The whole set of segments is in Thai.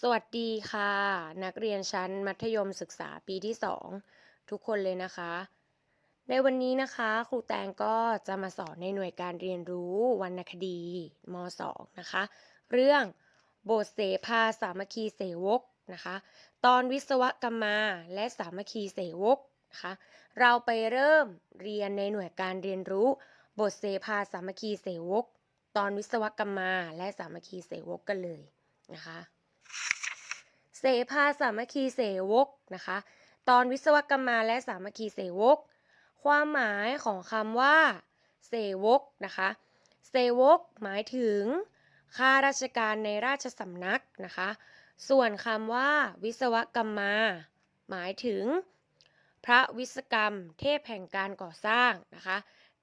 สวัสดีค่ะ นักเรียนชั้นมัธยมศึกษาปีที่ 2 ทุกคนเลยนะคะ ในวันนี้นะคะครูแตงก็จะมาสอนในหน่วยการเรียนรู้วรรณคดีม .2 นะคะ เรื่องบทเสภาสามัคคีเสวกนะคะ ตอนวิศวกรรมาและสามัคคีเสวกนะคะ เราไปเริ่มเรียนในหน่วยการเรียนรู้บทเสภาสามัคคีเสวก ตอนวิศวกรรมาและสามัคคีเสวกกันเลยนะคะ เสภาสามัคคีเสวกนะคะ ตอนวิศวกรรมาและสามัคคีเสวก ความหมายของคำว่า เสวกนะคะเสวกหมายถึงข้าราชการในราชสำนักนะคะ ส่วนคำว่า วิศวกรรมาหมายถึง พระวิศกรรม เทพแห่งการก่อสร้างนะคะ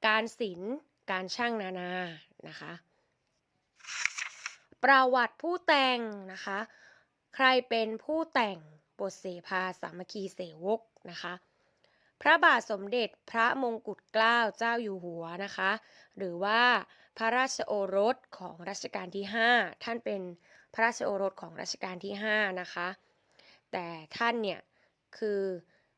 การศิลป์การช่างนานานะคะ ประวัติผู้แต่งนะคะ ใครเป็นผู้แต่งบทเสภาสามัคคีเสวกนะคะ พระบาทสมเด็จพระมงกุฎเกล้าเจ้าอยู่หัวนะคะ หรือว่าพระราชโอรสของรัชกาลที่ 5 ท่านเป็นพระราชโอรสของรัชกาลที่ 5 นะคะ แต่ท่านเนี่ยคือ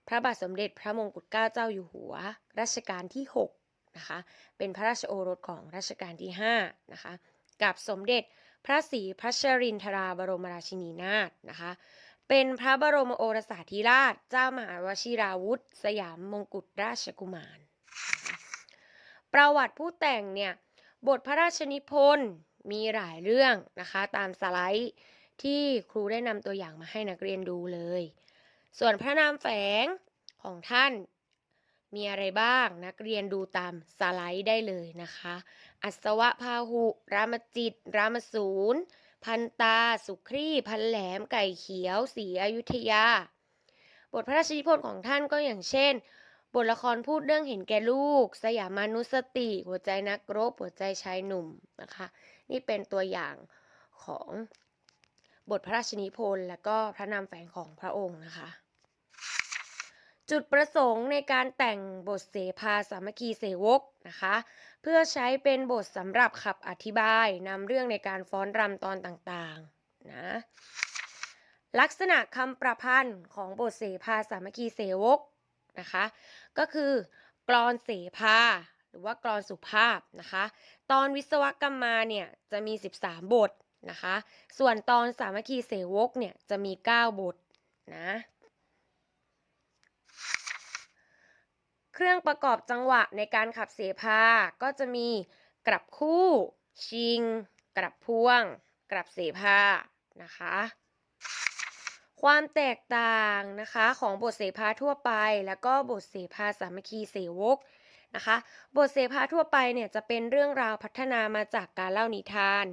พระบาทสมเด็จพระมงกุฎเกล้าเจ้าอยู่หัวรัชกาลที่ 6 นะคะ เป็นพระราชโอรสของรัชกาลที่ 5 นะคะ กับสมเด็จ พระศรีพัชรินทราบรมราชินีนาถนะคะ เป็นพระบรมโอรสาธิราช เจ้ามหาวชิราวุธ สยามมงกุฎราชกุมาร ประวัติผู้แต่งเนี่ย บทพระราชนิพนธ์มีหลายเรื่องนะคะ ตามสไลด์ที่ครูได้นำตัวอย่างมาให้นักเรียนดูเลย ส่วนพระนามแฝงของท่านมีอะไรบ้างนักเรียนดูตามสไลด์ได้เลยนะคะ อัศวะพาหุ รามจิต รามสูรพันตา สุครีพันแหลม ไก่เขียวศรีอยุธยา บทพระราชนิพนธ์ของท่านก็อย่างเช่น บทละครพูดเรื่องเห็นแก่ลูก สยามานุสติ หัวใจนักรบ หัวใจชายหนุ่มนะคะ นี่เป็นตัวอย่างของบทพระราชนิพนธ์และก็พระนามแฝงของพระองค์นะคะ จุดประสงค์ในการแต่งบทเสภาสามัคคีเสวกนะคะ เพื่อใช้เป็นบทสำหรับขับอธิบายนำเรื่องในการฟ้อนรำตอนต่างๆนะลักษณะคำประพันธ์ของบทเสภาสามัคคีเสวกนะคะ ก็คือกรอนเสภาหรือว่ากรอนสุภาพนะคะ ตอนวิศวกรรมมาเนี่ยจะมี 13 บทนะคะ ส่วนตอนสามัคคีเสวกเนี่ยจะมี 9 บทนะ เค รื่องประกอบจังหวะในการขับเสภาก็จะมีกลับคู่ ชิง กลับพ่วง กลับเสภานะคะ ความแตกต่างนะคะของบทเสภาทั่วไป แล้วก็บทเสภาสามัคคีเสวกนะคะบทเสภาทั่วไปเนี่ยจะเป็นเรื่องราวพัฒนามาจากการเล่านิทาน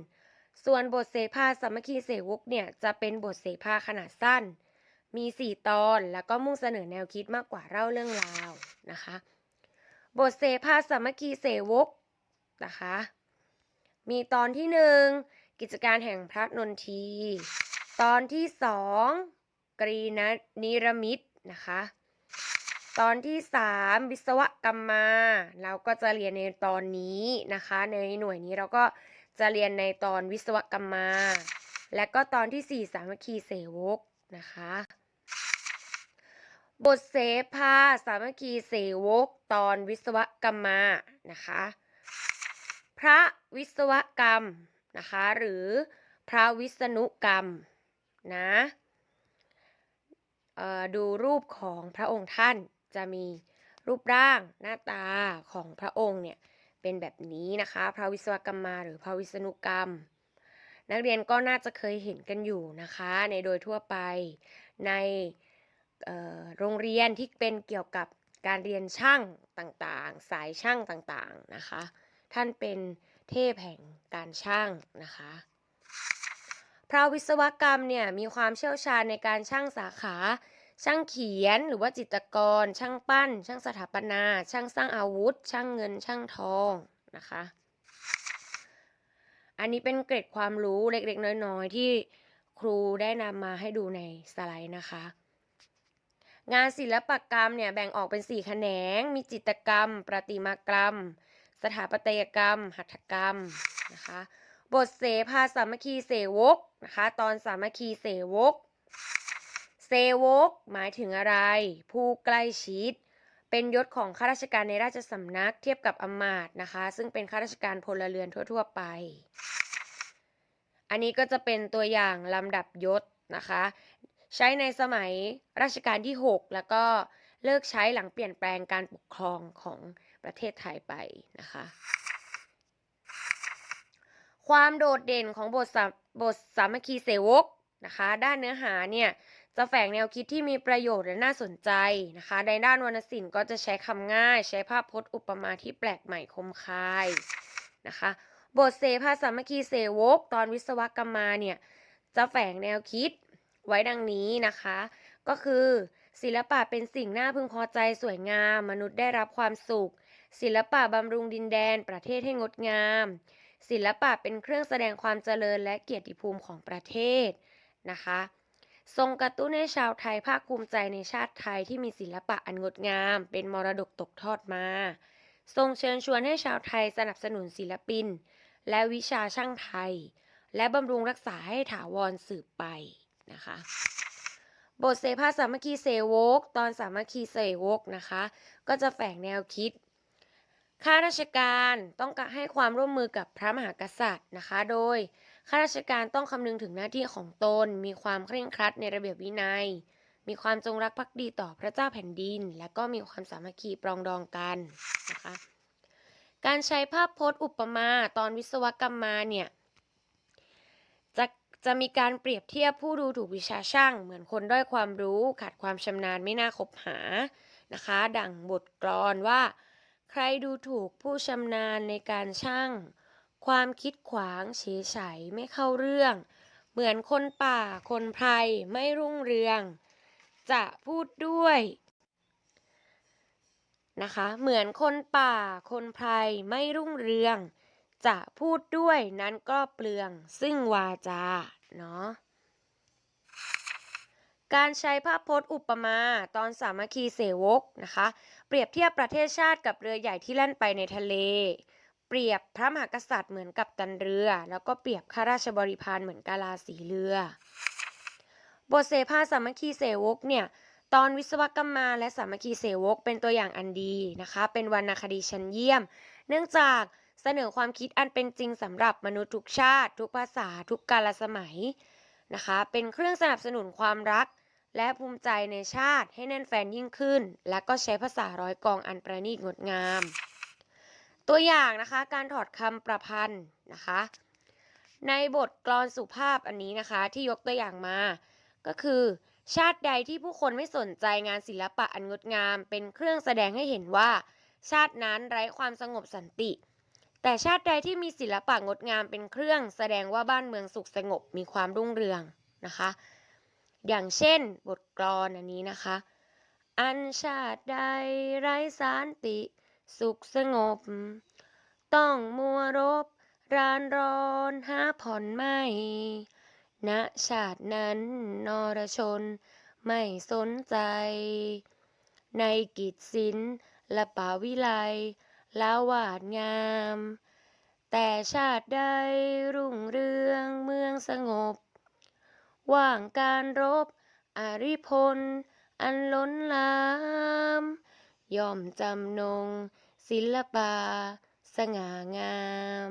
ส่วนบทเสภาสามัคคีเสวกเนี่ยจะเป็นบทเสภาขนาดสั้น มี 4 ตอนแล้วก็มุ่งเสนอแนวคิดมากกว่าเล่าเรื่องราว นะคะ บทเสภาสามัคคีเสวกนะคะ มีตอนที่1กิจการแห่งพระนนที ตอนที่2กรีนนิรมิตนะคะ ตอนที่3วิศวกรรมมา เราก็จะเรียนในตอนนี้นะคะ ในหน่วยนี้เราก็จะเรียนในตอนวิศวกรรมมา และก็ตอนที่4สามัคคีเสวกนะคะ บทเสภาสามัคคีเสวกตอนวิศวกรรมานะคะ พระวิศวกรรมนะคะ หรือพระวิษณุกรรมนะดูรูปของพระองค์ท่านจะมีรูปร่างหน้าตาของพระองค์เนี่ยเป็นแบบนี้นะคะ พระวิศวกรรมมาหรือพระวิษณุกรรม นักเรียนก็น่าจะเคยเห็นกันอยู่นะคะ ในโดยทั่วไปใน โรงเรียนที่เป็นเกี่ยวกับการเรียนช่างต่างๆ สายช่างต่างๆนะคะ ท่านเป็นเทพแห่งการช่างนะคะ พระวิศวกรรมเนี่ยมีความเชี่ยวชาญในการช่างสาขา ช่างเขียนหรือว่าจิตรกร ช่างปั้น ช่างสถาปนา ช่างสร้างอาวุธ ช่างเงิน ช่างทองนะคะ อันนี้เป็นเกร็ดความรู้เล็กๆ น้อยๆ ที่ครูได้นำมาให้ดูในสไลด์นะคะ งานศิลปกรรมเนี่ยแบ่งออกเป็น 4 แขนง มีจิตรกรรม ประติมากรรม สถาปัตยกรรม หัตถกรรมนะคะ บทเสภาสามัคคีเสวกนะคะ ตอนสามัคคีเสวก เสวก หมายถึงอะไร ผู้ใกล้ชิด เป็นยศของข้าราชการในราชสำนักเทียบกับอมาตย์นะคะ ซึ่งเป็นข้าราชการพลเรือนทั่ว ๆ ไป อันนี้ก็จะเป็นตัวอย่างลำดับยศนะคะ ใช้ในสมัยรัชกาลที่ 6 แล้วก็เลิกใช้หลังเปลี่ยนแปลงการปกครองของประเทศไทยไปนะคะ ความโดดเด่นของบทสาบทสามัคคีเสวกนะคะ ด้านเนื้อหาเนี่ยจะแฝงแนวคิดที่มีประโยชน์และน่าสนใจนะคะ ในด้านวรรณศิลป์ก็จะใช้คำง่าย ใช้ภาพพจน์อุปมาที่แปลกใหม่คมคายนะคะ บทเสภาสามัคคีเสวกตอนวิศวกรรมาเนี่ยจะแฝงแนวคิด ไว้ดังนี้นะคะ ก็คือ ศิลปะเป็นสิ่งน่าพึงพอใจสวยงาม มนุษย์ได้รับความสุข ศิลปะบำรุงดินแดนประเทศให้งดงาม ศิลปะเป็นเครื่องแสดงความเจริญและเกียรติภูมิของประเทศนะคะ ทรงกระตุ้นให้ชาวไทยภาคภูมิใจในชาติไทยที่มีศิลปะอันงดงาม เป็นมรดกตกทอดมา ทรงเชิญชวนให้ชาวไทยสนับสนุนศิลปิน และวิชาช่างไทย และบำรุงรักษาให้ถาวรสืบไป นะคะ บทเสภาสามัคคีเสวก ตอนสามัคคีเสวกนะคะ ก็จะแฝงแนวคิดข้าราชการต้องการให้ความร่วมมือกับพระมหากษัตริย์นะคะ โดยข้าราชการต้องคำนึงถึงหน้าที่ของตน มีความเคร่งครัดในระเบียบวินัย มีความจงรักภักดีต่อพระเจ้าแผ่นดิน และก็มีความสามัคคีปรองดองกันนะคะ การใช้ภาพพจน์อุปมาตอนวิศวกรรมมาเนี่ย จะมีการเปรียบเทียบผู้ดูถูกวิชาช่าง เหมือนคนด้อยความรู้ขาดความชำนาญไม่น่าคบหานะคะ ดังบทกลอนว่า ใครดูถูกผู้ชำนาญในการช่าง ความคิดขวางเฉยไฉไม่เข้าเรื่อง เหมือนคนป่าคนไพรไม่รุ่งเรือง จะพูดด้วยนะคะ เหมือนคนป่าคนไพรไม่รุ่งเรือง จะพูดด้วยนั้นก็เปลืองซึ่งวาจาเนาะการใช้ภาพพจน์อุปมาตอนสามัคคีเสวกนะคะ เปรียบเทียบประเทศชาติกับเรือใหญ่ที่แล่นไปในทะเล เปรียบพระมหากษัตริย์เหมือนกับตันเรือ แล้วก็เปรียบข้าราชบริพารเหมือนกาลาสีเรือบทเสภาสามัคคีเสวกเนี่ยตอนวิศวกรรมมาและสามัคคีเสวกเป็นตัวอย่างอันดีนะคะ เป็นวรรณคดีชั้นเยี่ยม เนื่องจาก เสนอความคิดอันเป็นจริงสำหรับมนุษย์ทุกชาติ ทุกภาษาทุกกาลสมัยนะคะ เป็นเครื่องสนับสนุนความรัก และภูมิใจในชาติให้แน่นแฟนยิ่งขึ้น และก็ใช้ภาษาร้อยกองอันประณีตงดงาม ตัวอย่างนะคะการถอดคำประพันธ์นะคะ ในบทกลอนสุภาพอันนี้นะคะที่ยกตัวอย่างมา ก็คือชาติใดที่ผู้คนไม่สนใจงานศิลปะอันงดงาม เป็นเครื่องแสดงให้เห็นว่า ชาตินั้นไร้ความสงบสันติ แต่ชาติใดที่มีศิลปะงดงามเป็นเครื่อง แสดงว่าบ้านเมืองสุขสงบมีความรุ่งเรืองนะคะ อย่างเช่น บทกลอนอันนี้นะคะ อันชาติใดไร้สันติ สุขสงบ ต้องมัวรบรานร้อนหาผ่อนไม่ณชาตินั้นนรชน ไม่สนใจ ในกิจศิลและป่าวิไล ละวาดงาม แต่ชาติใดรุ่งเรืองเมืองสงบ ว่างการรบอริพล อันล้นลาม ย่อมจำนง ศิลปะสง่างาม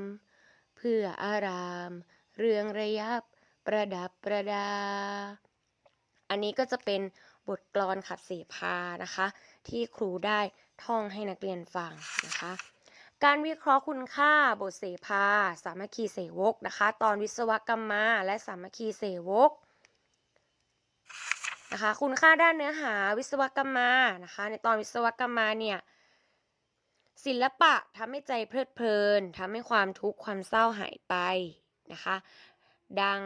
เพื่ออาราม เรืองระยับประดับประดา อันนี้ก็จะเป็น บทกลอนขับเสพานะคะ ที่ครูได้ท่องให้นักเรียนฟังนะคะ การวิเคราะห์คุณค่าบทเสภา สามัคคีเสวกนะคะ ตอนวิศวกรรมมาและสามัคคีเสวกนะคะคุณค่าด้านเนื้อหาวิศวกรรมมานะคะ ในตอนวิศวกรรมมาเนี่ยศิลปะทำให้ใจเพลิดเพลินทำให้ความทุกข์ความเศร้าหายไปนะคะ ดัง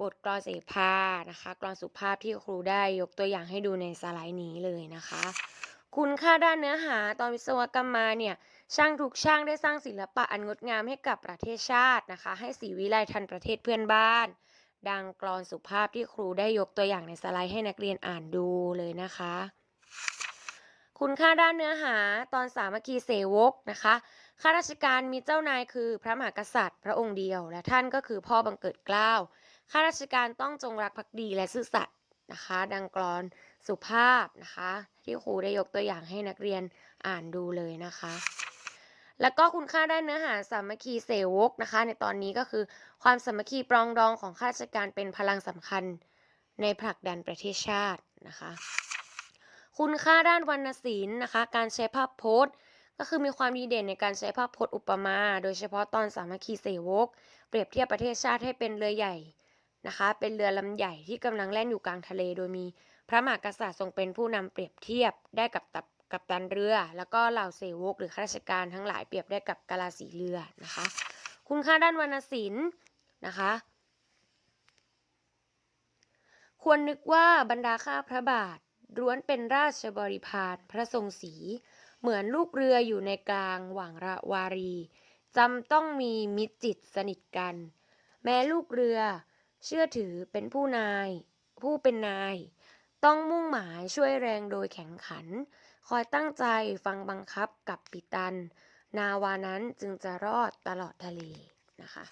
บทกลอนเสภานะคะกลอนสุภาพที่ครูได้ยกตัวอย่างให้ดูในสไลด์นี้เลยนะคะ คุณค่าด้านเนื้อหาตอนวิศวกรรมมาเนี่ยช่างทุกช่างได้สร้างศิลปะอันงดงามให้กับประเทศชาตินะคะ ให้ศรีวิไลทันประเทศเพื่อนบ้าน ดังกลอนสุภาพที่ครูได้ยกตัวอย่างในสไลด์ให้นักเรียนอ่านดูเลยนะคะ คุณค่าด้านเนื้อหาตอนสามัคคีเสวกนะคะข้าราชการมีเจ้านายคือพระมหากษัตริย์ พระองค์เดียว และท่านก็คือพ่อบังเกิดเกล้า ข้าราชการต้องจงรักภักดีและซื่อสัตย์นะคะ ดังกลอนสุภาพนะคะ ที่ครูได้ยกตัวอย่างให้นักเรียนอ่านดูเลยนะคะ แล้วก็คุณค่าด้านเนื้อหาสามัคคีเสวกนะคะ ในตอนนี้ก็คือความสามัคคีปรองดองของข้าราชการเป็นพลังสำคัญในผลักดันประเทศชาตินะคะ คุณค่าด้านวรรณศิลป์นะคะ การใช้ภาพโพจน์ก็คือมีความดีเด่นในการใช้ภาพพจน์อุปมา โดยเฉพาะตอนสามัคคีเสวก เปรียบเทียบประเทศชาติให้เป็นเรือใหญ่ นะคะ เป็นเรือลำใหญ่ที่กำลังแล่นอยู่กลางทะเลโดยมีพระมหากษัตริย์ทรงเป็นผู้นำเปรียบเทียบได้กับตับกับตันเรือ แล้วก็เหล่าเสวกหรือข้าราชการทั้งหลายเปรียบได้กับกาลาสีเรือนะคะ คุณค่าด้านวรรณศิลป์นะคะ ควรนึกว่าบรรดาข้าพระบาทล้วนเป็นราชบริพารพระทรงศรีเหมือนลูกเรืออยู่ในกลางหว่างระวารีจำต้องมีมิตรจิตสนิทกัน แม้ลูกเรือ เชื่อถือเป็นผู้นาย ผู้เป็นนาย ต้องมุ่งหมายช่วยแรงโดยแข็งขัน คอยตั้งใจฟังบังคับกับปิตัน นาวานั้นจึงจะรอดตลอดทะเลนะคะ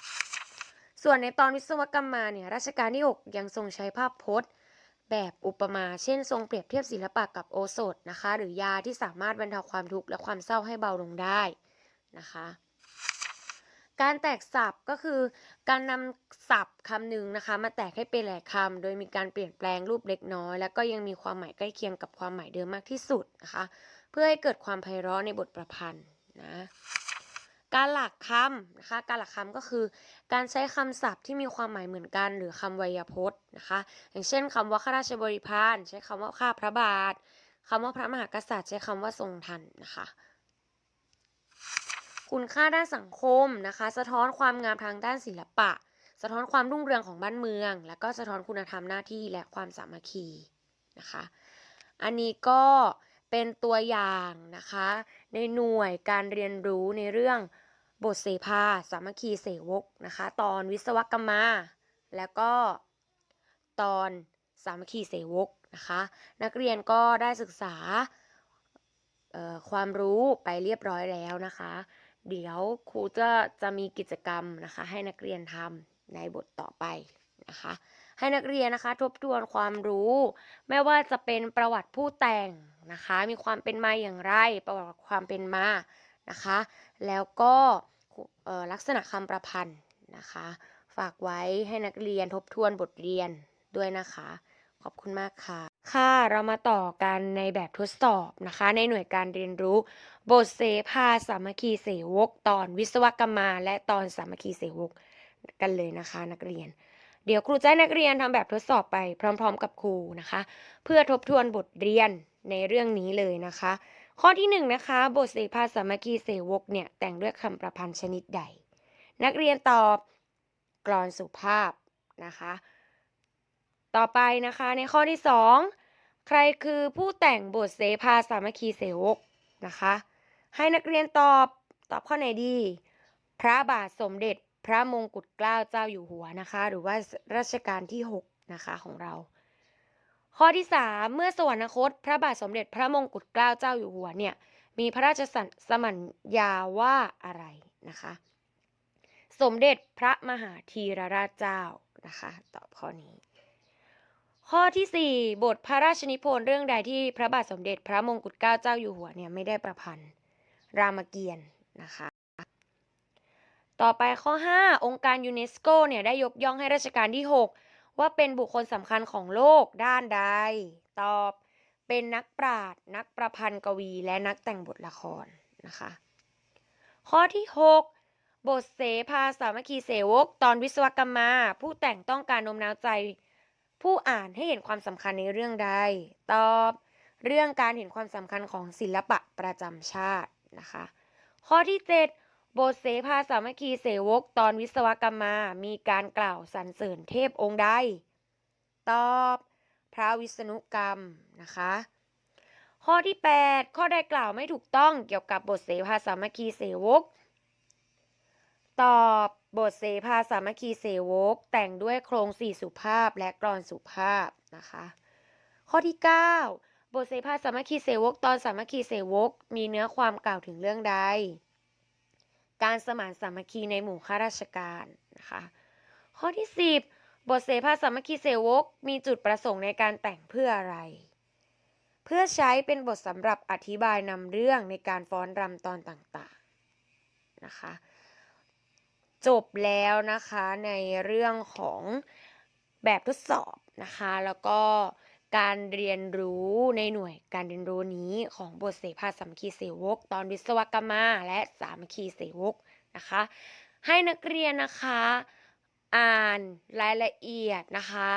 ส่วนในตอนวิศวกรรมมาเนี่ยรัชกาลที่ 6 ยังทรงใช้ภาพพจน์ แบบอุปมาเช่น ทรงเปรียบเทียบศิลปะกับโอสถนะคะ หรือยาที่สามารถบรรเทาความทุกข์และความเศร้าให้เบาลงได้นะคะ การแตกศัพท์ก็คือการนำศัพท์คำหนึ่งนะคะ มาแตกให้เป็นหลายคำโดยมีการเปลี่ยนแปลงรูปเล็กน้อย แล้วก็ยังมีความหมายใกล้เคียงกับความหมายเดิมมากที่สุดนะคะ เพื่อให้เกิดความไพเราะในบทประพันธ์นะการหลักคำนะคะ การหลักคำก็คือ การใช้คำศัพท์ที่มีความหมายเหมือนกัน หรือคำไวยพจน์นะคะ อย่างเช่นคำว่าข้าราชบริพารใช้คำว่าข้าพระบาทคำว่าพระมหากษัตริย์ใช้คำว่าทรงทันนะคะ คุณค่าด้านสังคมนะคะ สะท้อนความงามทางด้านศิลปะ สะท้อนความรุ่งเรืองของบ้านเมือง แล้วก็สะท้อนคุณธรรมหน้าที่และความสามัคคีนะคะ อันนี้ก็เป็นตัวอย่างนะคะ ในหน่วยการเรียนรู้ในเรื่องบทเสภาสามัคคีเสวกนะคะ ตอนวิศวกรรมา แล้วก็ตอนสามัคคีเสวกนะคะ นักเรียนก็ได้ศึกษาความรู้ไปเรียบร้อยแล้วนะคะ เดี๋ยวครูจะจะมีกิจกรรมนะคะ ให้นักเรียนทำในบทต่อไปนะคะ ให้นักเรียนนะคะทบทวนความรู้ ไม่ว่าจะเป็นประวัติผู้แต่งนะคะ มีความเป็นมาอย่างไร ประวัติความเป็นมานะคะ แล้วก็ลักษณะคำประพันธ์นะคะ ฝากไว้ให้นักเรียนทบทวนบทเรียนด้วยนะคะ ขอบคุณมากค่ะ ค่ะ เรามาต่อกันในแบบทดสอบนะคะ ในหน่วยการเรียนรู้ บทเสภาสามัคคีเสวก ตอนวิศวกรรมา และตอนสามัคคีเสวกกันเลยนะคะ นักเรียน เดี๋ยวครูจะให้นักเรียนทำแบบทดสอบไปพร้อม ๆ กับครูนะคะ เพื่อทบทวนบทเรียนในเรื่องนี้เลยนะคะ ข้อที่1นนะคะบทเสภาสามัคคีเสวกเนี่ยแต่งด้วยคำประพันธ์ชนิดใด นักเรียนตอบกรอนสุภาพนะคะ ต่อไปนะคะในข้อที่ 2 ใครคือผู้แต่งบทเสภาสามัคคีเสวกนะคะ ให้นักเรียนตอบตอบข้อไหนดี พระบาทสมเด็จพระมงกุฎเกล้าเจ้าอยู่หัวนะคะ หรือว่ารัชกาลที่ 6 นะคะของเรา ข้อที่ 3 เมื่อสวรรคต พระบาทสมเด็จพระมงกุฎเกล้าเจ้าอยู่หัวเนี่ยมีพระราชสมัญญาว่าอะไรนะคะ สมเด็จพระมหาธีรราชเจ้านะคะ ตอบข้อนี้ ข้อที่ 4 บทพระราชนิพนธ์เรื่องใดที่พระบาทสมเด็จพระมงกุฎเกล้าเจ้าอยู่หัวเนี่ยไม่ได้ประพันธ์ รามเกียรตินะคะ ต่อไปข้อ 5 องค์การยูเนสโกเนี่ยได้ยกย่องให้รัชกาลที่ 6 ว่าเป็นบุคคลสำคัญของโลกด้านใด ตอบเป็นนักปราชญ์นักประพันธ์กวี และนักแต่งบทละครนะคะ ข้อที่ 6 บทเสภาสามัคคีเสวก ตอนวิศวกรรมมาผู้แต่งต้องการโน้มน้าวใจ ผู้อ่านให้เห็นความสำคัญในเรื่องใด ตอบ เรื่องการเห็นความสำคัญของศิลปะประจำชาติ นะคะ ข้อที่ 7 บทเสภาสามัคคีเสวกตอนวิศวกรรมมา มีการกล่าวสรรเสริญเทพองค์ใด ตอบ พระวิษณุกรรมนะคะ ข้อที่ 8 ข้อใดกล่าวไม่ถูกต้องเกี่ยวกับบทเสภาสามัคคีเสวกตอบบทเสภาสามัคคีเสวกแต่งด้วยโครงสี่สุภาพและกรอนสุภาพนะคะ ข้อที่ 9 บทเสภาสามัคคีเสวกตอนสามัคคีเสวกมีเนื้อความกล่าวถึงเรื่องใด การสมานสามัคคีในหมู่ข้าราชการนะคะ ข้อที่ 10 บทเสภาสามัคคีเสวกมีจุดประสงค์ในการแต่งเพื่ออะไร เพื่อใช้เป็นบทสำหรับอธิบายนำเรื่องในการฟ้อนรำตอนต่างๆนะคะ จบแล้วนะคะในเรื่องของแบบทดสอบนะคะ แล้วก็ การเรียนรู้ในหน่วยการเรียนรู้นี้ของบทเสภาสามคีเสวก ตอนวิศวกรรมาและสามคคีเสวกนะคะ ให้นักเรียนนะคะอ่านรายละเอียดนะคะ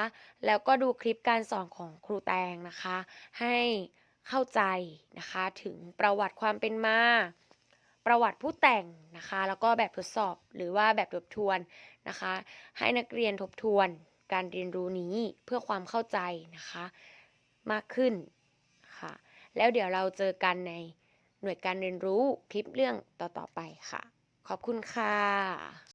แล้วก็ดูคลิปการสอนของครูแตงนะคะ ให้เข้าใจนะคะถึงประวัติความเป็นมา ประวัติผู้แต่งนะคะ แล้วก็แบบทดสอบหรือว่าแบบทบทวนนะคะ ให้นักเรียนทบทวน การเรียนรู้นี้เพื่อความเข้าใจนะคะ มากขึ้นค่ะ แล้วเดี๋ยวเราเจอกันในหน่วยการเรียนรู้คลิปเรื่องต่อๆไปค่ะ ขอบคุณค่ะ